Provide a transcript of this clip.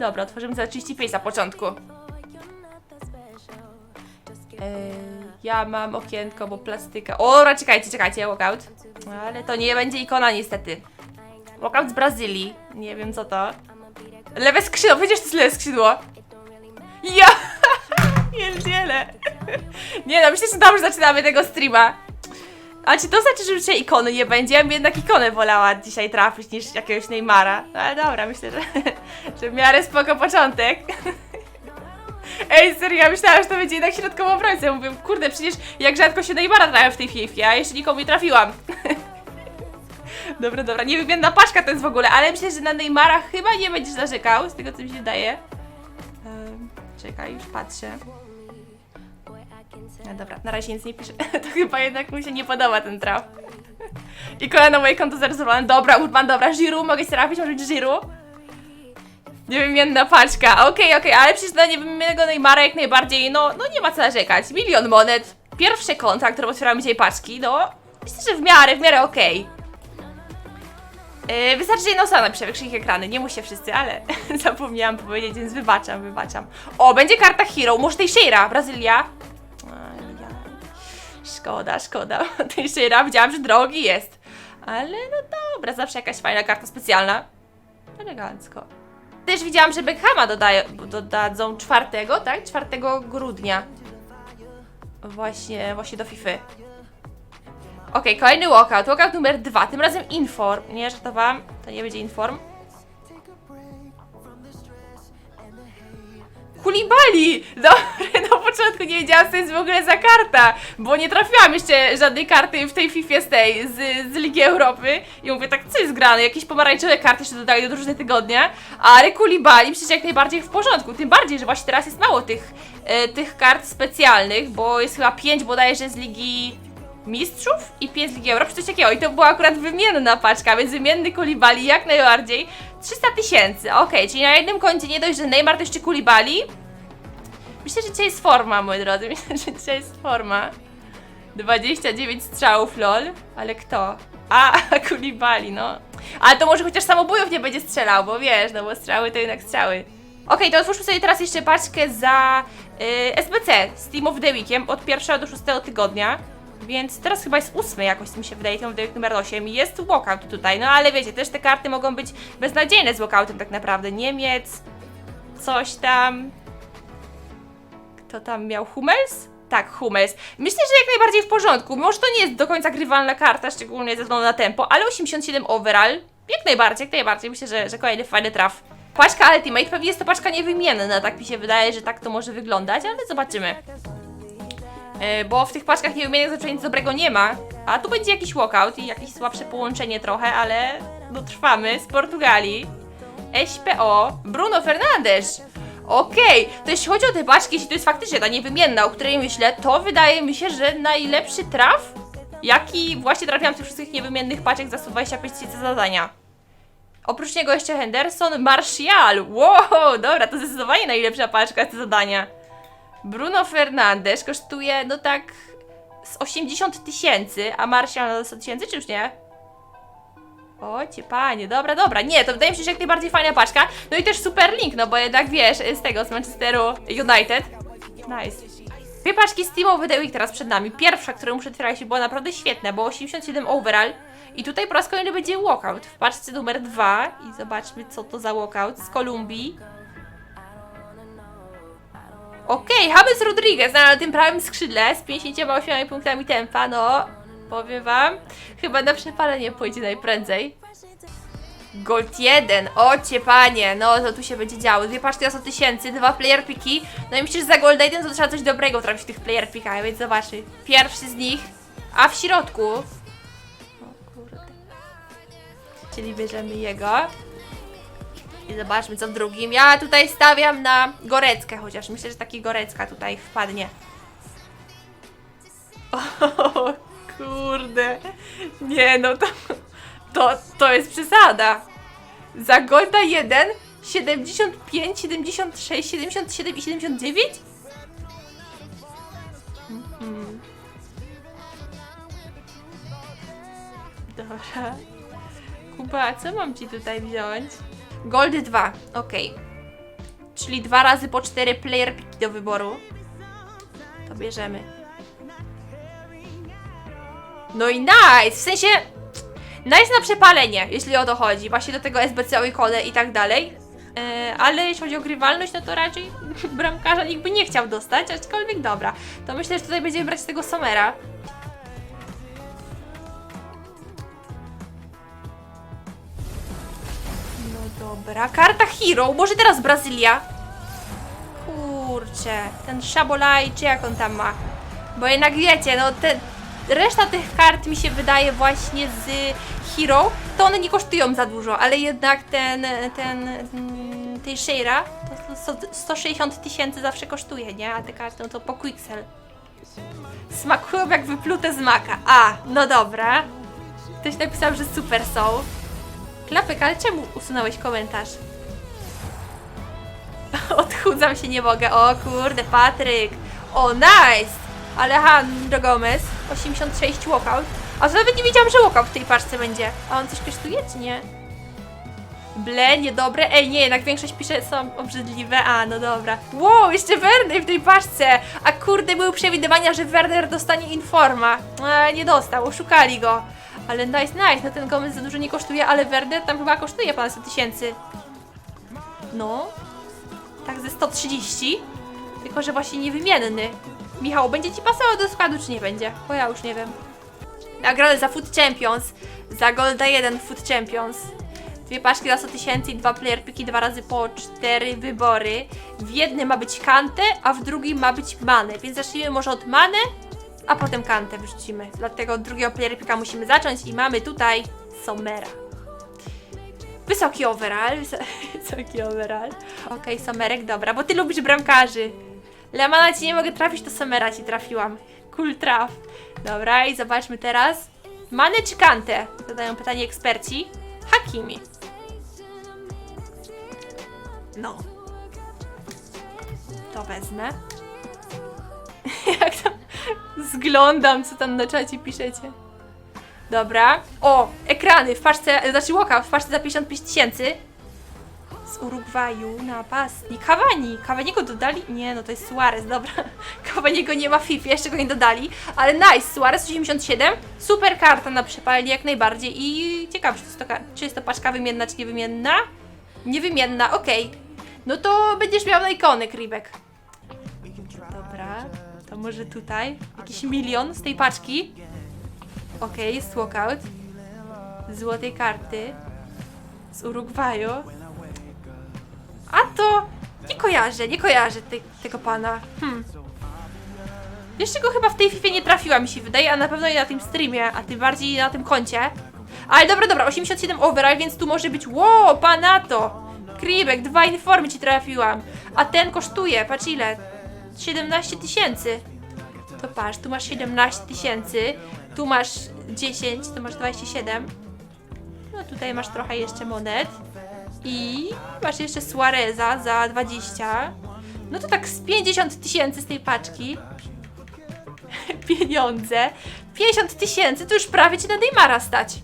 dobra, otworzymy za 35 na początku. Eee, ja mam okienko, bo plastyka. O, czekajcie, czekajcie, walkout. Ale to nie będzie ikona niestety. Walkout z Brazylii. Nie wiem co to. Lewe skrzydło, przecież to jest lewe skrzydło. Ja! Pierdziele. Nie no, myślę, że dobrze zaczynamy tego streama. A czy to znaczy, że już dzisiaj ikony nie będzie? Ja bym jednak ikonę wolała dzisiaj trafić niż jakiegoś Neymara. No ale dobra, myślę, że, że w miarę spoko początek. Ej, serio, ja myślałam, że to będzie jednak środkowo obrońca. Mówię, kurde, przecież jak rzadko się Neymara trafia w tej FIFA, a jeszcze nikomu nie trafiłam. dobra, dobra, niewymienna paczka to jest w ogóle, ale myślę, że na Neymara chyba nie będziesz narzekał, z tego co mi się wydaje. Em, czekaj, już patrzę. No dobra, na razie nic nie piszę. to chyba jednak mi się nie podoba ten traf. Ikona na moje konto zarezerwowane. Dobra, Urban, dobra, Giroud, mogę się trafić, może być Giroud? Niewymienna paczka, okej, okej, ale przecież na niewymiennego Neymara jak najbardziej, no, no nie ma co narzekać. Milion monet, pierwsze konta, które otwieramy dzisiaj paczki, no, myślę, że w miarę, w miarę okej. Yy, wystarczy, jedna osoba napisze ich ekrany, nie muście wszyscy, ale zapomniałam powiedzieć, więc wybaczam, wybaczam. O, będzie karta Hero, może Teixeira, Brazylia. Szkoda, szkoda. Teixeira, widziałam, że drogi jest. Ale no dobra, zawsze jakaś fajna karta specjalna. Elegancko. Też widziałam, że Beckhama dodają, dodadzą czwartego, tak? 4 grudnia. Właśnie, właśnie do FIFA. Okej, kolejny walkout. Walkout numer dwa. Tym razem inform. Nie, żartowałam. To nie będzie inform. Kulibali! Dobry, na początku nie wiedziałam, co jest w ogóle za karta, bo nie trafiłam jeszcze żadnej karty w tej FIFA z tej, z, z Ligi Europy. I mówię, tak, co jest grane? Jakieś pomarańczowe karty jeszcze dodają do drużyny tygodnia, ale Kulibali przecież jak najbardziej w porządku. Tym bardziej, że właśnie teraz jest mało tych, e, tych kart specjalnych, bo jest chyba 5 bodajże z Ligi Mistrzów i 5 z Ligi Europy, coś takiego. I to była akurat wymienna paczka, więc wymienny Kulibali jak najbardziej. 300 tysięcy, okej, czyli na jednym koncie nie dość, że Neymar to jeszcze Kulibali. Myślę, że dzisiaj jest forma, moi drodzy, myślę, że dzisiaj jest forma. 29 strzałów, lol, ale kto? A, Kulibali, no. Ale to może chociaż samobójów nie będzie strzelał, bo wiesz, no bo strzały to jednak strzały. Okej, to otwórzmy sobie teraz jeszcze paczkę za y, SBC z Team of the Weekiem od pierwszego do szóstego tygodnia. Więc teraz chyba jest ósmy jakoś, mi się wydaje, the Week numer 8 i jest walkout tutaj, no ale wiecie, też te karty mogą być beznadziejne z walkoutem tak naprawdę. Niemiec, coś tam... Kto tam miał? Hummels? Tak, Hummels. Myślę, że jak najbardziej w porządku. Może to nie jest do końca grywalna karta, szczególnie ze względu na tempo, ale 87 overall. Jak najbardziej, jak najbardziej. Myślę, że, że kolejny fajny traf. Paczka Ultimate, pewnie jest to paczka niewymienna, tak mi się wydaje, że tak to może wyglądać, ale zobaczymy. E, bo w tych paczkach niewymiennych zazwyczaj nic dobrego nie ma. A tu będzie jakiś walkout i jakieś słabsze połączenie trochę, ale no trwamy z Portugalii. SPO, Bruno Fernandes. Okej, to jeśli chodzi o te paczki, jeśli to jest faktycznie ta niewymienna, o której myślę, to wydaje mi się, że najlepszy traf, jaki właśnie trafiłam z tych wszystkich niewymiennych paczek za 125 tysięcy zadania. Oprócz niego jeszcze Henderson, Martial. Wow, dobra, to zdecydowanie najlepsza paczka z zadania. Bruno Fernandes kosztuje, no tak, z 80 tysięcy, a Martial na 100 tysięcy, czy już nie? O, cię panie, dobra, dobra. Nie, to wydaje mi się, że jak najbardziej fajna paczka. No i też super link, no bo jednak wiesz, z tego, z Manchesteru United. Nice. Dwie paczki z Team of the teraz przed nami. Pierwsza, którą muszę otwierać, była naprawdę świetna, bo 87 overall. I tutaj po raz kolejny będzie walkout w paczce numer 2. I zobaczmy, co to za walkout z Kolumbii. Okej, James Rodriguez na tym prawym skrzydle z 58 punktami tempa, no powiem wam, chyba na przepalenie pójdzie najprędzej. Gold 1, ocie panie, no to tu się będzie działo. Dwie paczki na 100 tysięcy, dwa player piki. No i myślę, że za Gold 1 to trzeba coś dobrego trafić w tych player pikach, więc zobaczy. Pierwszy z nich, a w środku... O kurde. Czyli bierzemy jego. I zobaczmy co w drugim. Ja tutaj stawiam na Goreckę, chociaż myślę, że taki Gorecka tutaj wpadnie. O kurde. Nie no to, to, to jest przesada. Za Golda 1 75, 76, 77 i 79? Mhm. Dobra. Kuba, co mam ci tutaj wziąć? Goldy 2, okej. czyli dwa razy po cztery player piki do wyboru. To bierzemy. No i nice! W sensie. Nice na przepalenie, jeśli o to chodzi. Właśnie do tego SBC ikone i tak dalej. E, ale jeśli chodzi o grywalność, no to raczej bramkarza nikt by nie chciał dostać, aczkolwiek dobra. To myślę, że tutaj będziemy brać tego Somera. Dobra, karta Hero, może teraz Brazylia? Kurczę, ten Szabolaj, czy jak on tam ma? Bo jednak wiecie, no te, reszta tych kart mi się wydaje właśnie z Hero, to one nie kosztują za dużo, ale jednak ten, ten, mm, tej Shaira to sto- 160 tysięcy zawsze kosztuje, nie? A te karty, no to po Quixel. Smakują jak wyplute z maka. A, no dobra. Ktoś napisał, że super są. Klapek, ale czemu usunąłeś komentarz? Odchudzam się, nie mogę. O kurde, Patryk. O, nice! Alejandro Gomez, 86 walkout. A to nawet nie wiedziałam, że walkout w tej paczce będzie. A on coś kosztuje, czy nie? Ble, niedobre. Ej, nie, jednak większość pisze są obrzydliwe. A, no dobra. Wow, jeszcze Werner w tej paczce. A kurde, były przewidywania, że Werner dostanie informa. A, nie dostał, oszukali go. Ale nice, nice. No ten Gomez za dużo nie kosztuje, ale Werner tam chyba kosztuje ponad 100 tysięcy. No. Tak ze 130. Tylko, że właśnie niewymienny. Michał, będzie ci pasował do składu, czy nie będzie? Bo ja już nie wiem. Nagrody za Food Champions. Za Golda 1 Food Champions. Dwie paczki za 100 tysięcy i dwa player piki dwa razy po cztery wybory. W jednym ma być kantę, a w drugim ma być manę. Więc zacznijmy może od many, a potem kantę wrzucimy. Dlatego od drugiego player pika musimy zacząć i mamy tutaj Somera. Wysoki overall. wys- Wysoki overall. Okej, Somerek, dobra, bo ty lubisz bramkarzy. Lemana ci nie mogę trafić, to Somera ci trafiłam. Cool traf. Dobra, i zobaczmy teraz. Manę czy kantę? Zadają pytanie eksperci. Hakimi. No. To wezmę. Zglądam, co tam na czacie piszecie. Dobra. O, ekrany w paczce, znaczy walkout w paczce za 55 tysięcy. Z Urugwaju napastnik. Kawani. Kawaniego dodali? Nie, no to jest Suarez, dobra. Kawaniego nie ma w FIFA, jeszcze go nie dodali. Ale nice, Suarez 87. Super karta na przypalenie jak najbardziej. I ciekawe, czy, czy jest to paczka wymienna, czy niewymienna? Niewymienna, okej. No to będziesz miał na ikonek, Ribek. Może tutaj. Jakiś milion z tej paczki. Okej, jest walkout. Złotej karty. Z Urugwaju. A to... Nie kojarzę, nie kojarzę tej, tego pana. Hmm. Jeszcze go chyba w tej FIFA nie trafiła, mi się wydaje, a na pewno nie na tym streamie, a tym bardziej na tym koncie. Ale dobra, dobra, 87 overall, więc tu może być... Wow, pana to! Kribek, dwa informy ci trafiłam. A ten kosztuje, patrz ile? 17 tysięcy. To patrz, tu masz 17 tysięcy, tu masz 10, tu masz 27. No tutaj masz trochę jeszcze monet. I masz jeszcze Suareza za 20. No to tak z 50 tysięcy z tej paczki. Pieniądze. 50 tysięcy to już prawie ci na Neymara stać.